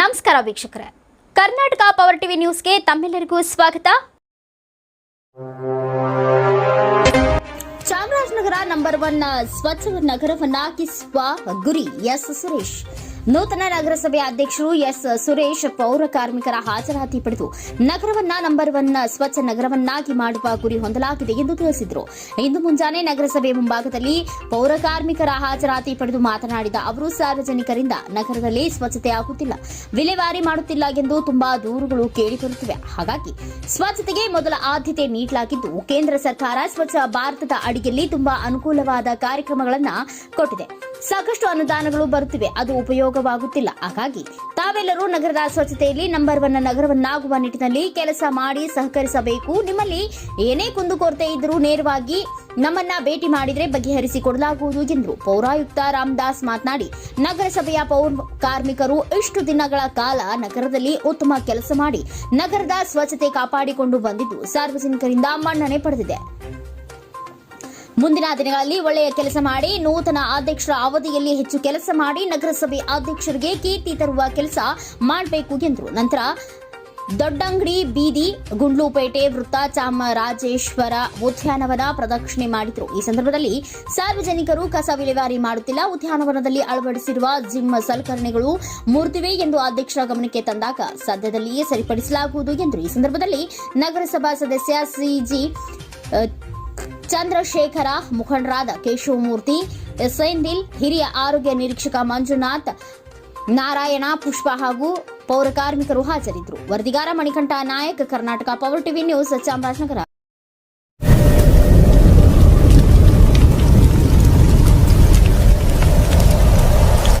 ನಮಸ್ಕಾರ ವೀಕ್ಷಕರೇ. Karnataka power TV ನ್ಯೂಸ್ಗೆ ತಮ್ಮೆಲ್ಲರಿಗೂ ಸ್ವಾಗತ. ಚಾಮರಾಜನಗರ ನಂಬರ್ ಒನ್ ಸ್ವಚ್ಛ ನಗರವನ್ನಾಗಿಸುವ ಗುರಿ ಎಸ್ ಸುರೇಶ್. ನೂತನ ನಗರಸಭೆ ಅಧ್ಯಕ್ಷರು ಎಸ್ ಸುರೇಶ್ ಪೌರ ಕಾರ್ಮಿಕರ ಹಾಜರಾತಿ ಪಡೆದು ನಗರವನ್ನ ನಂಬರ್ ಒನ್ ಸ್ವಚ್ಛ ನಗರವನ್ನಾಗಿ ಮಾಡುವ ಗುರಿ ಹೊಂದಲಾಗಿದೆ ಎಂದು ತಿಳಿಸಿದರು. ಇಂದು ಮುಂಜಾನೆ ನಗರಸಭೆ ಮುಂಭಾಗದಲ್ಲಿ ಪೌರ ಕಾರ್ಮಿಕರ ಹಾಜರಾತಿ ಪಡೆದು ಮಾತನಾಡಿದ ಅವರು, ಸಾರ್ವಜನಿಕರಿಂದ ನಗರದಲ್ಲಿ ಸ್ವಚ್ಛತೆ ಆಗುತ್ತಿಲ್ಲ, ವಿಲೇವಾರಿ ಮಾಡುತ್ತಿಲ್ಲ ಎಂದು ತುಂಬಾ ದೂರುಗಳು ಕೇಳಿಬರುತ್ತಿವೆ ಹಾಗಾಗಿ ಸ್ವಚ್ಛತೆಗೆ ಮೊದಲ ಆದ್ಯತೆ ನೀಡಲಾಗಿದ್ದು, ಕೇಂದ್ರ ಸರ್ಕಾರ ಸ್ವಚ್ಛ ಭಾರತದ ಅಡಿಯಲ್ಲಿ ತುಂಬಾ ಅನುಕೂಲವಾದ ಕಾರ್ಯಕ್ರಮಗಳನ್ನು ಕೊಟ್ಟಿದೆ. ಸಾಕಷ್ಟು ಅನುದಾನಗಳು ಬರುತ್ತಿವೆ. ಅದು ಉಪಯೋಗವಾಗುತ್ತಿಲ್ಲ. ಹಾಗಾಗಿ ತಾವೆಲ್ಲರೂ ನಗರದ ಸ್ವಚ್ಛತೆಯಲ್ಲಿ ನಂಬರ್ ಒನ್ ನಗರವನ್ನಾಗುವ ನಿಟ್ಟಿನಲ್ಲಿ ಕೆಲಸ ಮಾಡಿ ಸಹಕರಿಸಬೇಕು. ನಿಮ್ಮಲ್ಲಿ ಏನೇ ಕುಂದುಕೊರತೆ ಇದ್ದರೂ ನೇರವಾಗಿ ನಮ್ಮನ್ನ ಭೇಟಿ ಮಾಡಿದರೆ ಬಗೆಹರಿಸಿಕೊಡಲಾಗುವುದು ಎಂದರು ಪೌರಾಯುಕ್ತ ರಾಮದಾಸ್ ಮಾತನಾಡಿ, ನಗರಸಭೆಯ ಪೌರ ಕಾರ್ಮಿಕರು ಇಷ್ಟು ದಿನಗಳ ಕಾಲ ನಗರದಲ್ಲಿ ಉತ್ತಮ ಕೆಲಸ ಮಾಡಿ ನಗರದ ಸ್ವಚ್ಛತೆ ಕಾಪಾಡಿಕೊಂಡು ಬಂದಿದ್ದು ಸಾರ್ವಜನಿಕರಿಂದ ಮನ್ನಣೆ ಪಡೆದಿದೆ. ಮುಂದಿನ ದಿನಗಳಲ್ಲಿ ಒಳ್ಳೆಯ ಕೆಲಸ ಮಾಡಿ, ನೂತನ ಅಧ್ಯಕ್ಷರ ಅವಧಿಯಲ್ಲಿ ಹೆಚ್ಚು ಕೆಲಸ ಮಾಡಿ, ನಗರಸಭೆ ಅಧ್ಯಕ್ಷರಿಗೆ ಕೀರ್ತಿ ತರುವ ಕೆಲಸ ಮಾಡಬೇಕು ಎಂದರು. ನಂತರ ದೊಡ್ಡಂಗಡಿ ಬೀದಿ, ಗುಂಡ್ಲುಪೇಟೆ ವೃತ್ತ ಚಾಮರಾಜೇಶ್ವರ ಉದ್ಯಾನವನ ಪ್ರದಕ್ಷಿಣೆ ಮಾಡಿದರು. ಈ ಸಂದರ್ಭದಲ್ಲಿ ಸಾರ್ವಜನಿಕರು ಕಸ ವಿಲೇವಾರಿ ಮಾಡುತ್ತಿಲ್ಲ. ಉದ್ಯಾನವನದಲ್ಲಿ ಅಳವಡಿಸಿರುವ ಜಿಮ್ ಸಲಕರಣೆಗಳು ಮೂರ್ತಿವೆ ಎಂದು ಅಧ್ಯಕ್ಷರ ಗಮನಕ್ಕೆ ತಂದಾಗ ಸದ್ಯದಲ್ಲಿಯೇ ಸರಿಪಡಿಸಲಾಗುವುದು ಎಂದರು. ಈ ಸಂದರ್ಭದಲ್ಲಿ ನಗರಸಭಾ ಸದಸ್ಯ ಸಿಜಿ ಚಂದ್ರಶೇಖರ, ಮುಖಂಡರಾದ ಕೇಶವಮೂರ್ತಿ ಸೈಂದಿಲ್ ಹಿರಿಯ ಆರೋಗ್ಯ ನಿರೀಕ್ಷಕ ಮಂಜುನಾಥ್, ನಾರಾಯಣ, ಪುಷ್ಪ ಹಾಗೂ ಪೌರ ಕಾರ್ಮಿಕರು ಹಾಜರಿದ್ದರು. ವರದಿಗಾರ Manikantha Nayak, Karnataka Power TV news, Chamarajanagar.